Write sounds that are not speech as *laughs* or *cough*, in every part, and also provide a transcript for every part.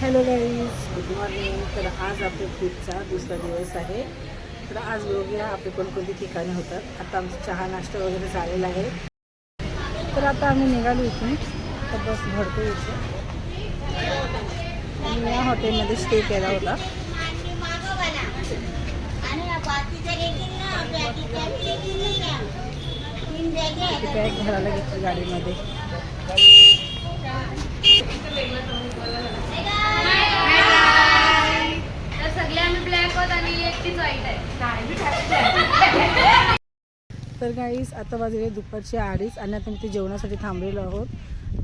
Hello guys good morning. तर आज आपल्या ट्रिपचा दुसरा दिवस आहे. तर आज बघूया आपले कोणकोणती ठिकाणी होतात. आता आमचा चहा नाश्ता वगैरे झालेला आहे. तर आता आम्ही निघालो इथून. तर बस भरतो इथे. या हॉटेलमध्ये स्टे केला होता. बॅग घराला घेतली गाडीमध्ये. सगळे आम्ही ब्लॅक आहोत आणि एकटीच व्हाईट आहे. तर गाईस आता वाजले दुपारचे अडीच आणि आता मी ते जेवणासाठी थांबलेलो आहोत.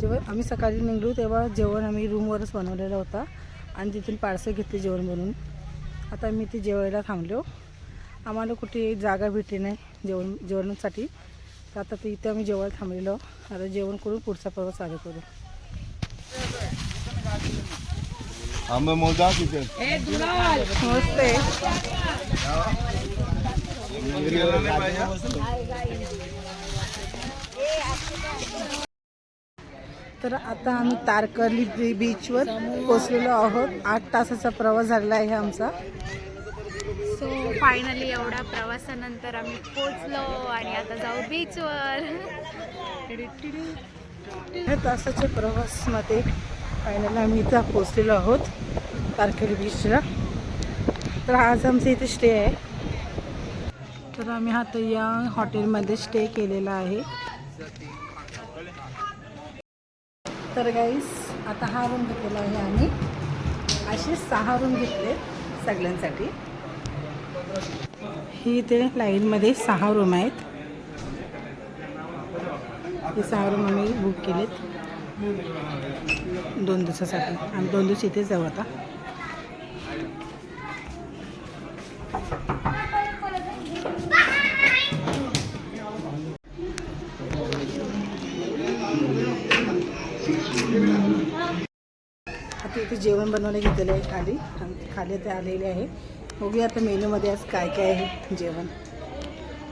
जेव्हा आम्ही सकाळी निघलो तेव्हा जेवण आम्ही रूमवरच बनवलेला होता आणि तिथून पार्सल घेतले जेवण बनवून. आता मी ते जेवायला थांबलो. आम्हाला कुठे जागा भेटली नाही जेवण जेवणासाठी. तर आता ते इथे आम्ही जेवायला थांबलेलो. आता जेवण करून पुढचा प्रवास चालू करू. आंबे मोजा तिथे. मस्त आहे तर आता आम्ही तारकर्ली बीचवर पोचलेलो आहोत. आठ तासाचा प्रवास झालेला आहे आमचा. सो फायनली एवढ्या प्रवासानंतर आम्ही पोचलो आणि आता जाऊ बीचवर या तासाच्या प्रवासमध्ये फायनल आम्ही इथं पोचलेलो आहोत तारकर्ली बीचला तर आज आमचं इथे स्टे आहे. तर आम्ही आता या हॉटेलमध्ये स्टे केलेला आहे. तर गाईस आता हा रूम घेतलेला आहे आम्ही. असे सहा रूम घेतले सगळ्यांसाठी. ही इथे लाईनमध्ये सहा रूम आहेत. हे सहा रूम आम्ही बुक केलेत. दोन दिवसासाठी. आम्ही दोन दिवस इथेच जाऊ आता. आता इथे जेवण बनवायला घेतलेलं आहे खाली. खाली ते आलेले आहे. बघूया आता मेनूमध्ये आज काय काय आहे जेवण.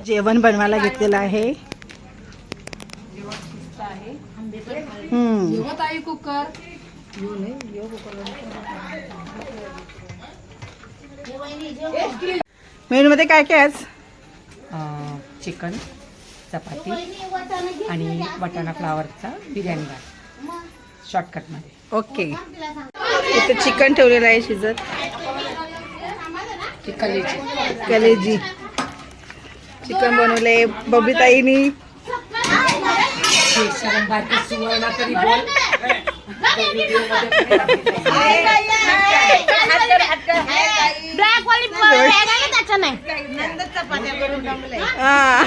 जेवण बनवायला घेतलेलं आहे. मेनूमध्ये काय काय आज? चिकन चपाती आणि वाटाणा फ्लावरचा बिर्याणी भात. शॉर्टकटमध्ये ओके. इथे चिकन ठेवलेलं आहे शिजत. कलेची. कलेजी. चिकन बनवलंय बबीताईनी. सगळं बारकी सुवर्ण तरी बोल. हा.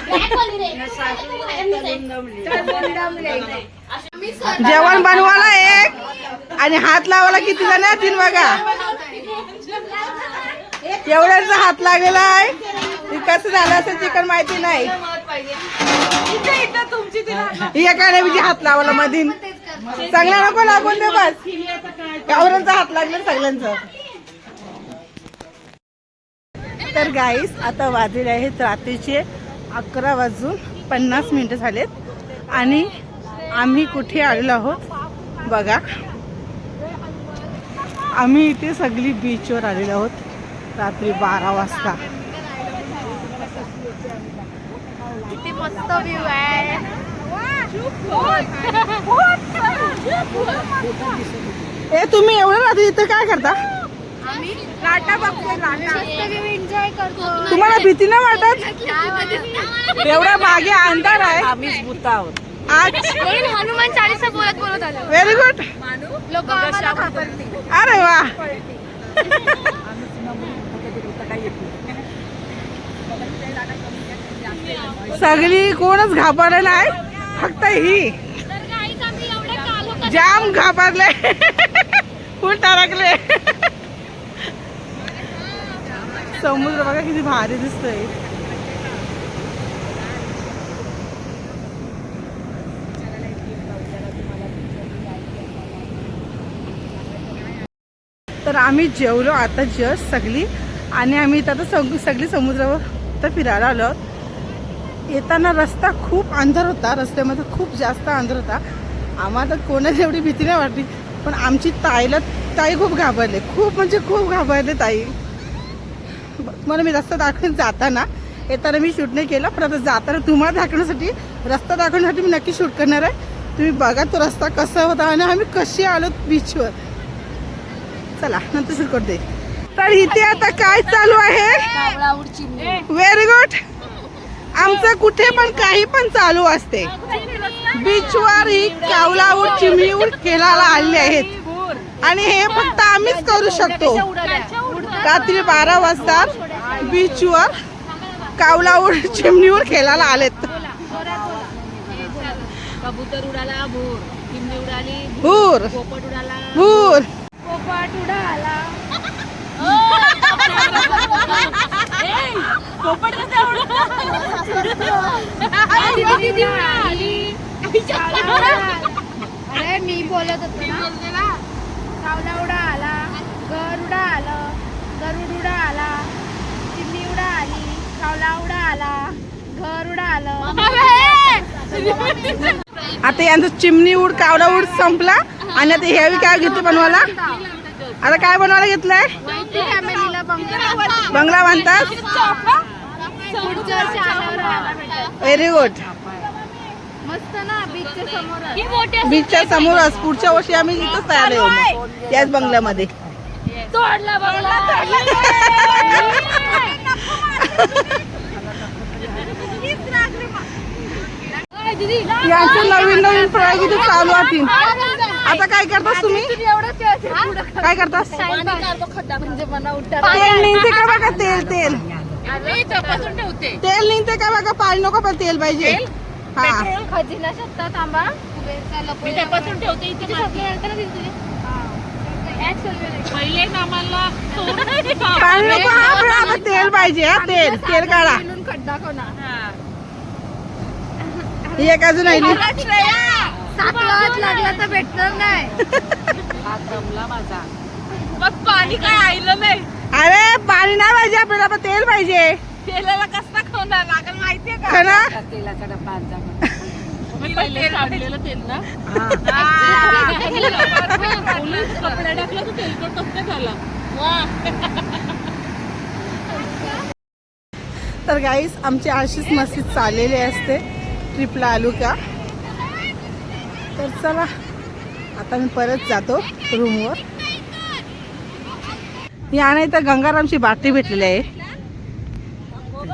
जेवण बनवायला एक आणि हात लावायला किती जण तीन बघा. एवढ्याचा हात लागलेला आहे. कसं झालं असं चिकन माहिती नाही. या काय म्हणजे हात लावायला मधीन. चांगला नको लागून दे बस. गावरांचा हात लागला सगळ्यांचं. तर गाईस आता वाजले आहेत रात्रीचे अकरा वाजून पन्नास मिनिटं झालेत. आणि आम्ही कुठे आलेलो आहोत? बघा. आम्ही इथे सगळी बीचवर आलेलो आहोत. रात्री बारा वाजता. किती मस्त व्ह्यू आहे. ए तुम्ही एवढं रात्री इथं काय करता? आम्ही लाटा बघतोय लाटा व्ह्यू एन्जॉय करतो. तुम्हाला भीती नाही वाटत? एवढ्या मागे अंधार आहे. आम्हीच भूत आहोत. आज हनुमान चालीसा बोलत बोलत आलो. व्हेरी गुड लोक अरे वा. सगळी कोणच घाबरलं नाही फक्त ही. जाम घाबरले. फुल टाकले समुद्र बघा किती भारी दिसतोय. तर आम्ही जेवलो आता जस्ट सगळी. आणि आम्ही इथं आता सग सगळी समुद्रावर तर फिरायला आलो. येताना रस्ता खूप अंधार होता रस्त्यामध्ये खूप जास्त अंधार होता. आम्हाला कोणाची एवढी भीती नाही वाटली पण आमची ताईला ताई खूप घाबरले खूप म्हणजे खूप घाबरले ताई. मला मी रस्ता दाखवून जाताना. येताना मी शूट नाही केलं पण आता जाताना तुम्हाला दाखवण्यासाठी रस्ता दाखवण्यासाठी मी नक्की शूट करणार आहे. तुम्ही बघा तो रस्ता कसा होता आणि आम्ही कशी आलो बीचवर चला नंतर शूट करते. तर इथे आता काय चालू आहे? व्हेरी गुड आमचं कुठे पण काही पण चालू असते. बीचवर ही कावलाऊड चिमणीऊड खेळायला आले आहेत. आणि हे फक्त आम्हीच करू शकतो. रात्री बारा वाजता बीचवर कावलाऊड चिमणीवर खेळायला आलेत. भूर. भूर. पोपट उडाला. *laughs* भूर पोपट उडाला अरे मी बोलत होतो ना सावला उडा आला गरुडा आलं गरुड उडा आला चिमणी उडा आली सावला उडा आला गरुडा आलं आता यांचं चिमणी उड कावडा उड संपला. आणि आता हे काय घेते बनवायला? आता काय बनवायला घेतलंय? बंगला बांधतात? पुढच्या वर्षी आल्यावर राहायला भेटेल. व्हेरी गुड मस्त ना बीचच्या समोर. बीचच्या समोरच पुढच्या वर्षी आम्ही इथंच तयार आहे मग. याच बंगल्यामध्ये. तोडला बंगला. यांचं नवीन नवीन प्रयोग इथे चालू आहेत आता काय करतास तुम्ही? काय करतास? म्हणजे मला तेल निघते का बघा? तेल तेल. ठेवते. तेल निघते का बघा? पाणी नको पण तेल पाहिजे. हा. खजिना शकता थांबा. मी त्यापासून ठेवते इथे पहिले आम्हाला *laughs* पाणी नको हा पण आता तेल पाहिजे हा तेल तेल काढा. खड्डा कोणा ही. एक अजून वाजत लागला तर भेटणार नाही. मग पाणी काय आईलं नाही? अरे पाणी नाही पाहिजे आपल्याला पण तेल पाहिजे? तेलाला कसं खावणार लागल माहितीये का? तेलाचा डब्बा तेल ना. *laughs* कपडा टाकला तर तेलकट कसं झाला. तर गाईस आमची अशीच मस्ती चाललेली असते ट्रिपला आलो का? तर चला आता मी परत जातो रूमवर या नाही तर गंगारामची बाटली भेटलेली आहे. *laughs*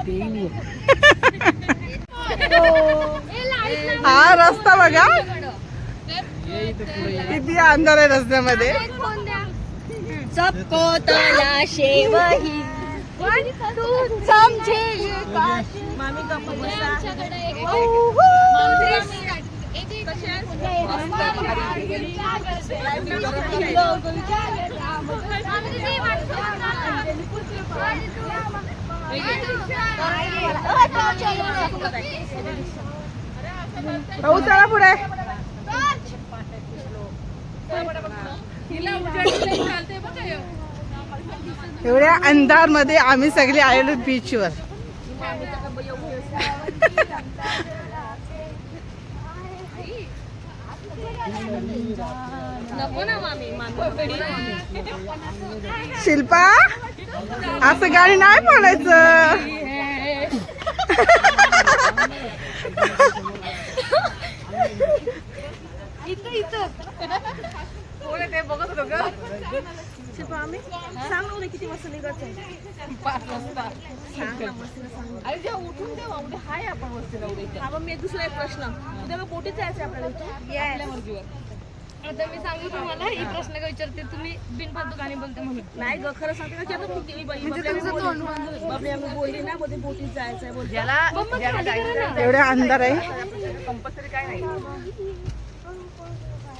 हा रस्ता बघा. किती अंधार आहे रस्त्यामध्ये. सबको तलाशे वही तू समझे ये काशी. भाऊ चला पुढे. एवढ्या अंधारमध्ये आम्ही सगळे आलेलो बीचवर शिल्पा असं गाडी नाही बोलायचं अरे जेव्हा उठून तेव्हा उद्या हाय आपण वस्तीला उद्या मी दुसरा एक प्रश्न. उद्या मग बोटीत जायचं आपल्याला आपल्या आता मी सांगू तुम्हाला ही प्रश्न काय विचारते तुम्ही बिनफालतू गाणी बोलते म्हणून. नाही ग खरं सांगते का आता मी गेली बाई बोलली- बाबली आम्ही बोलली ना बोलते बोटीत जायचं आहे बोलते एवढ्या अंधार आहे. कंपल्सरी काय नाही.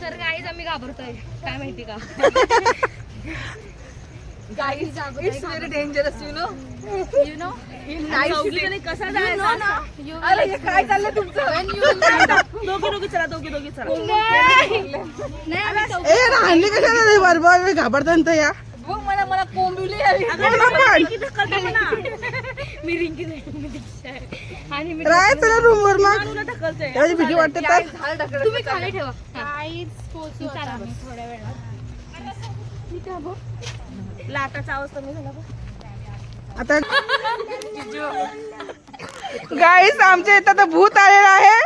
तर गाईज आम्ही घाबरतोय. काय माहिती का? It's very dangerous you know you know कसा जायचा? हे काय चाललंय तुमचं? *laughs* दोघी दोघी चला दोघी दोघी चला. राहणी कशाला बरोबर घाबरतात तर या. मला मला कोंबिवली *laughs* मी रिंकी मी. आणि मी राहायचं ना रूमवर मग. तुला ढकलते त्याची भीती वाटते तर. तुम्ही खाली ठेवा. काहीच पोहोचू थोड्या वेळात. लाटाचा आवाज कमी झाला आता गाईस आमच्या इथं तर भूत आलेलं आहे.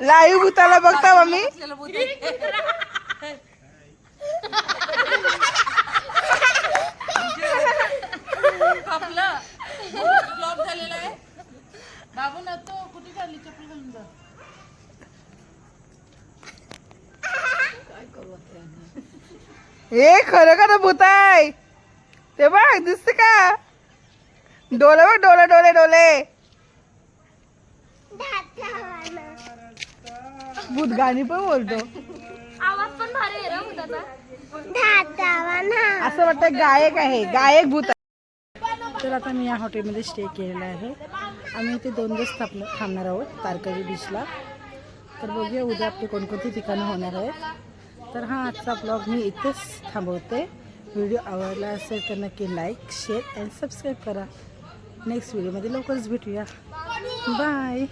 लाईव्ह भूताला बघता मम्मी हे खरं खरं भूत आहे? ते बघ दिसते का? डोले बघ डोले डोले डोले. भूत गाणी पण बोलतो. आवाज पण भारी आहे ना भूताचा. असं वाटतं गायक आहे गायक भूत आहे. तर आता मी या हॉटेलमध्ये स्टे केलेला आहे. आम्ही इथे दोन दिवस थांब थांबणार आहोत तारकर्ली बीचला तर बघूया उद्या आपली कोणकोणती ठिकाणं होणार आहेत. तर हा आजचा ब्लॉग मी इथेच थांबवते. व्हिडिओ आवडला असेल तर नक्की लाईक शेअर अँड सबस्क्राईब करा. नेक्स्ट व्हिडिओमध्ये लवकरच भेटूया. बाय.